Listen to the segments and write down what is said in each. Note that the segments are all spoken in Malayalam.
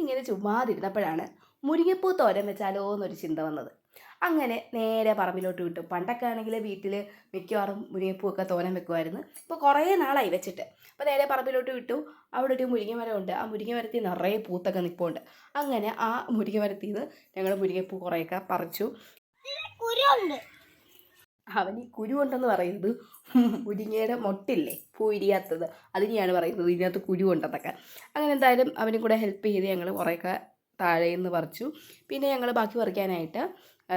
ഇന്നിങ്ങനെ ചുമ്മാതിരുന്നപ്പോഴാണ് മുരിങ്ങപ്പൂ തോരൻ വെച്ചാലോ എന്നൊരു ചിന്ത വന്നത്. അങ്ങനെ നേരെ പറമ്പിലോട്ട് വിട്ടു. പണ്ടൊക്കെ ആണെങ്കിൽ വീട്ടിൽ മിക്കവാറും മുരിങ്ങപ്പൂവൊക്കെ തോരൻ വെക്കുമായിരുന്നു. ഇപ്പോൾ കുറേ നാളായി വെച്ചിട്ട്. അപ്പോൾ നേരെ പറമ്പിലോട്ട് വിട്ടു. അവിടെ ഒരു മുരിങ്ങ മരമുണ്ട് ആ മുരിങ്ങ മരത്തിൽ നിറയെ പൂത്തൊക്കെ നിൽപ്പുണ്ട് അങ്ങനെ ആ മുരിങ്ങ മരത്തിൽ നിന്ന് ഞങ്ങൾ മുരിങ്ങപ്പൂ കുറേയൊക്കെ പറിച്ചു. അവൻ ഈ കുരു ഉണ്ടെന്ന് പറയുന്നത് മുരിങ്ങയുടെ മൊട്ടില്ലേ? പൂ ഇരിയാത്തത്. അതിനെയാണ് പറയുന്നത് ഇതിനകത്ത് കുരു ഉണ്ടെന്നൊക്കെ. അങ്ങനെ എന്തായാലും അവനും കൂടെ ഹെൽപ്പ് ചെയ്ത് ഞങ്ങൾ കുറേയൊക്കെ താഴേന്ന് പറിച്ചു. പിന്നെ ഞങ്ങൾ ബാക്കി പറിക്കാനായിട്ട്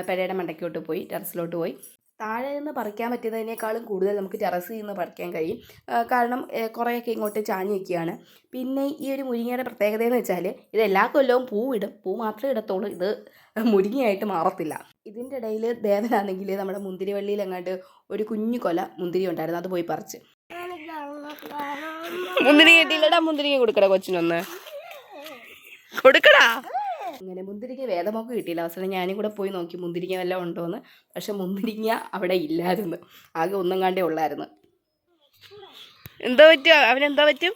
പെരയുടെ മണ്ടയ്ക്കോട്ട് പോയി ടെറസിലോട്ട് പോയി. താഴെ നിന്ന് പറിക്കാൻ പറ്റുന്നതിനേക്കാളും കൂടുതൽ നമുക്ക് ടെറസിൽ നിന്ന് പറിക്കാൻ കഴിയും. കാരണം കുറേയൊക്കെ ഇങ്ങോട്ട് ചാഞ്ഞ് നിൽക്കുകയാണ് പിന്നെ ഈ ഒരു മുരിങ്ങയുടെ പ്രത്യേകത എന്ന് വെച്ചാൽ ഇത് എല്ലാ കൊല്ലവും പൂ ഇടും. പൂ മാത്രമേ ഇടത്തുള്ളൂ. ഇത് മുരിങ്ങയായിട്ട് മാറത്തില്ല. ഇതിന്റെ ഇടയിൽ ദേവനാണെങ്കിൽ നമ്മുടെ മുന്തിരിവള്ളിയിൽ അങ്ങോട്ട് ഒരു കുഞ്ഞു കൊല മുന്തിരി ഉണ്ടായിരുന്നു. അത് പോയി പറിച്ച്. മുന്തിരി കിട്ടിയില്ലടാ മുന്തിരി കൊടുക്കടാ കൊച്ചിനൊന്ന്. കൊടുക്കടാ. അങ്ങനെ മുന്തിരിങ്ങ വേദമൊക്കെ കിട്ടിയില്ല. അവസരം ഞാനും കൂടെ പോയി നോക്കി മുന്തിരിങ്ങ വല്ലതും ഉണ്ടോയെന്ന് പക്ഷെ മുന്തിരിങ്ങ അവിടെ ഇല്ലായിരുന്നു. ആകെ ഒന്നും കണ്ടേ ഉള്ളായിരുന്നു. എന്തോ പറ്റും? അവനെന്തോ പറ്റും.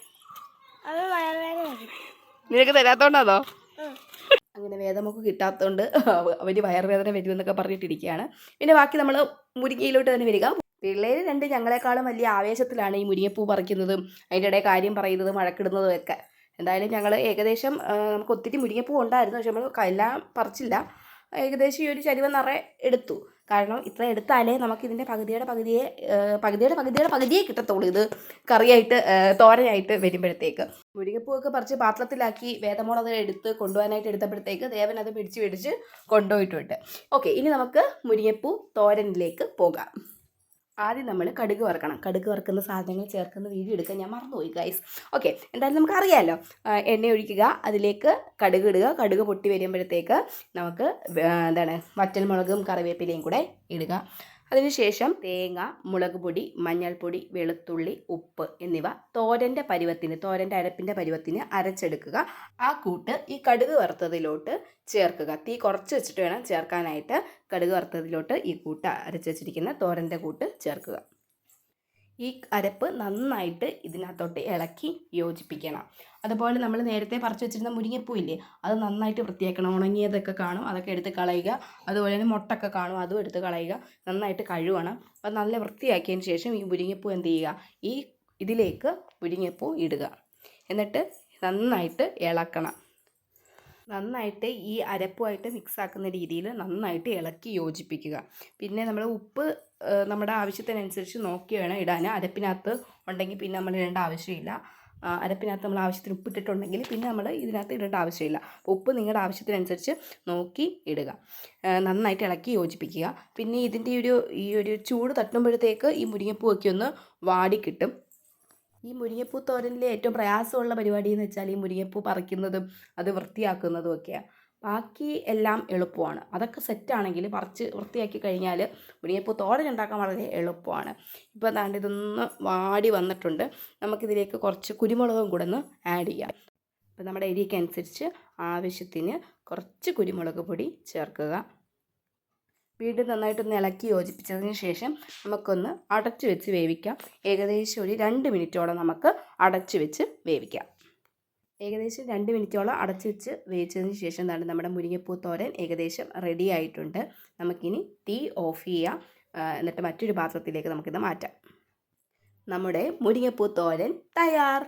നിനക്ക് തരാത്തോണ്ടാന്നോ അങ്ങനെ വേദമൊക്കെ കിട്ടാത്തതുകൊണ്ട് അവർ വയറുവേദന വരുമെന്നൊക്കെ പറഞ്ഞിട്ടിരിക്കുകയാണ്. പിന്നെ ബാക്കി നമ്മൾ മുരിങ്ങയിലോട്ട് തന്നെ വരിക. പിള്ളേർ രണ്ട് ഞങ്ങളെക്കാളും വലിയ ആവേശത്തിലാണ് ഈ മുരിങ്ങപ്പൂ പറിക്കുന്നതും അതിന്റെ ഇടയിൽ കാര്യം പറയുന്നതും മഴക്കിടുന്നതും ഒക്കെ. എന്തായാലും ഞങ്ങൾ ഏകദേശം നമുക്ക് ഒത്തിരി മുരിങ്ങപ്പൂ ഉണ്ടായിരുന്നു. പക്ഷെ നമ്മൾ എല്ലാം പറിച്ചില്ല. ഏകദേശം ഈ ഒരു ചരിവ നിറയെ എടുത്തു. കാരണം ഇത്ര എടുത്താലേ നമുക്ക് ഇതിന്റെ പകുതിയുടെ പകുതിയെ പകുതിയുടെ പകുതിയുടെ പകുതിയെ കിട്ടത്തുള്ളൂ ഇത് കറിയായിട്ട് തോരനായിട്ട് വരുമ്പോഴത്തേക്ക്. മുരിങ്ങപ്പൂവൊക്കെ പറിച്ച് പാത്രത്തിലാക്കി വേദമോളത് എടുത്ത് കൊണ്ടുപോകാനായിട്ട് എടുത്തപ്പോഴത്തേക്ക് ദേവൻ അത് പിടിച്ച് പിടിച്ച് കൊണ്ടുപോയിട്ടുണ്ട്. ഓക്കെ ഇനി നമുക്ക് മുരിങ്ങപ്പൂ തോരനിലേക്ക് പോകാം. ആദ്യം നമ്മൾ കടുക് വറുക്കണം. കടുക് വറുക്കുന്ന സാധനങ്ങൾ ചേർക്കുന്ന വീഡിയോ എടുക്കാൻ ഞാൻ മറന്നുപോയി ഗൈസ് ഓക്കെ എന്തായാലും നമുക്ക് അറിയാമല്ലോ എണ്ണ ഒഴിക്കുക അതിലേക്ക് കടുക് ഇടുക. കടുക് പൊട്ടി വരുമ്പോഴത്തേക്ക് നമുക്ക് എന്താണ് എന്താണ് വറ്റൽമുളകും കറിവേപ്പിലയും കൂടെ ഇടുക. അതിനുശേഷം തേങ്ങ മുളക് പൊടി മഞ്ഞൾപ്പൊടി വെളുത്തുള്ളി ഉപ്പ് എന്നിവ തോരന്റെ പരുവത്തിന് തോരന്റെ അരപ്പിന്റെ പരുവത്തിന് അരച്ചെടുക്കുക. ആ കൂട്ട് ഈ കടുക് വറുത്തതിലോട്ട് ചേർക്കുക. തീ കുറച്ച് വെച്ചിട്ട് വേണം ചേർക്കാനായിട്ട് കടുക് വറുത്തതിലോട്ട് ഈ കൂട്ട് അരച്ച് വെച്ചിരിക്കുന്ന തോരന്റെ കൂട്ട് ചേർക്കുക. ഈ അരപ്പ് നന്നായിട്ട് ഇതിനകത്തോട്ട് ഇളക്കി യോജിപ്പിക്കണം. അതുപോലെ നമ്മൾ നേരത്തെ പറിച്ചു വെച്ചിരുന്ന മുരിങ്ങപ്പൂ ഇല്ലേ അത് നന്നായിട്ട് വൃത്തിയാക്കണം. ഉണങ്ങിയതൊക്കെ കാണും. അതൊക്കെ എടുത്ത് കളയുക. അതുപോലെ തന്നെ മുട്ടൊക്കെ കാണും. അതും എടുത്ത് കളയുക. നന്നായിട്ട് കഴുകണം. അപ്പം നല്ല വൃത്തിയാക്കിയതിന് ശേഷം ഈ മുരിങ്ങപ്പൂ എന്ത് ചെയ്യുക? ഈ ഇതിലേക്ക് മുരിങ്ങപ്പൂ ഇടുക. എന്നിട്ട് നന്നായിട്ട് ഇളക്കണം. നന്നായിട്ട് ഈ അരപ്പുമായിട്ട് മിക്സ് ആക്കുന്ന രീതിയിൽ നന്നായിട്ട് ഇളക്കി യോജിപ്പിക്കുക. പിന്നെ നമ്മൾ ഉപ്പ് നമ്മുടെ ആവശ്യത്തിനനുസരിച്ച് നോക്കി വേണം ഇടാൻ. അരപ്പിനകത്ത് ഉണ്ടെങ്കിൽ പിന്നെ നമ്മൾ ഇടേണ്ട ആവശ്യമില്ല. അരപ്പിനകത്ത് നമ്മൾ ആവശ്യത്തിന് ഉപ്പ് ഇട്ടിട്ടുണ്ടെങ്കിൽ പിന്നെ നമ്മൾ ഇതിനകത്ത് ഇടേണ്ട ആവശ്യമില്ല. ഉപ്പ് നിങ്ങളുടെ ആവശ്യത്തിനനുസരിച്ച് നോക്കി ഇടുക. നന്നായിട്ട് ഇളക്കി യോജിപ്പിക്കുക. പിന്നെ ഇതിന്റെ ഒരു ഈ ഒരു ചൂട് തട്ടുമ്പോഴത്തേക്ക് ഈ മുരിങ്ങപ്പൂവൊക്കെ ഒന്ന് വാടി കിട്ടും ഈ മുരിങ്ങപ്പൂ തോരനിലെ ഏറ്റവും പ്രയാസമുള്ള പരിപാടി എന്ന് വെച്ചാൽ ഈ മുരിങ്ങപ്പൂ പറിക്കുന്നതും അത് വൃത്തിയാക്കുന്നതും ഒക്കെയാണ് ബാക്കി എല്ലാം എളുപ്പമാണ്. അതൊക്കെ സെറ്റാണെങ്കിൽ പറിച്ച് വൃത്തിയാക്കി കഴിഞ്ഞാൽ മുരിങ്ങപ്പൂ തോരൻ ഉണ്ടാക്കാൻ വളരെ എളുപ്പമാണ്. ഇപ്പോൾ അതാണ്ട് ഇതൊന്ന് വാടി വന്നിട്ടുണ്ട്. നമുക്കിതിലേക്ക് കുറച്ച് കുരുമുളകും കൂടെ ഒന്ന് ആഡ് ചെയ്യാം. അപ്പോൾ നമ്മുടെ എരിയൊക്കെ അനുസരിച്ച് ആവശ്യത്തിന് കുറച്ച് കുരുമുളക് പൊടി ചേർക്കുക. വീണ്ടും നന്നായിട്ടൊന്ന് ഇളക്കി യോജിപ്പിച്ചതിന് ശേഷം നമുക്കൊന്ന് അടച്ചു വെച്ച് വേവിക്കാം. ഏകദേശം ഒരു രണ്ട് മിനിറ്റോളം നമുക്ക് അടച്ചു വെച്ച് വേവിക്കാം. ഏകദേശം രണ്ട് മിനിറ്റോളം അടച്ചു വെച്ച് വേവിച്ചതിന് ശേഷം എന്താണ് നമ്മുടെ മുരിങ്ങപ്പൂ തോരൻ ഏകദേശം റെഡി ആയിട്ടുണ്ട്. നമുക്കിനി തീ ഓഫ് ചെയ്യാം. എന്നിട്ട് മറ്റൊരു പാത്രത്തിലേക്ക് നമുക്കിത് മാറ്റാം. നമ്മുടെ മുരിങ്ങപ്പൂ തോരൻ തയ്യാർ!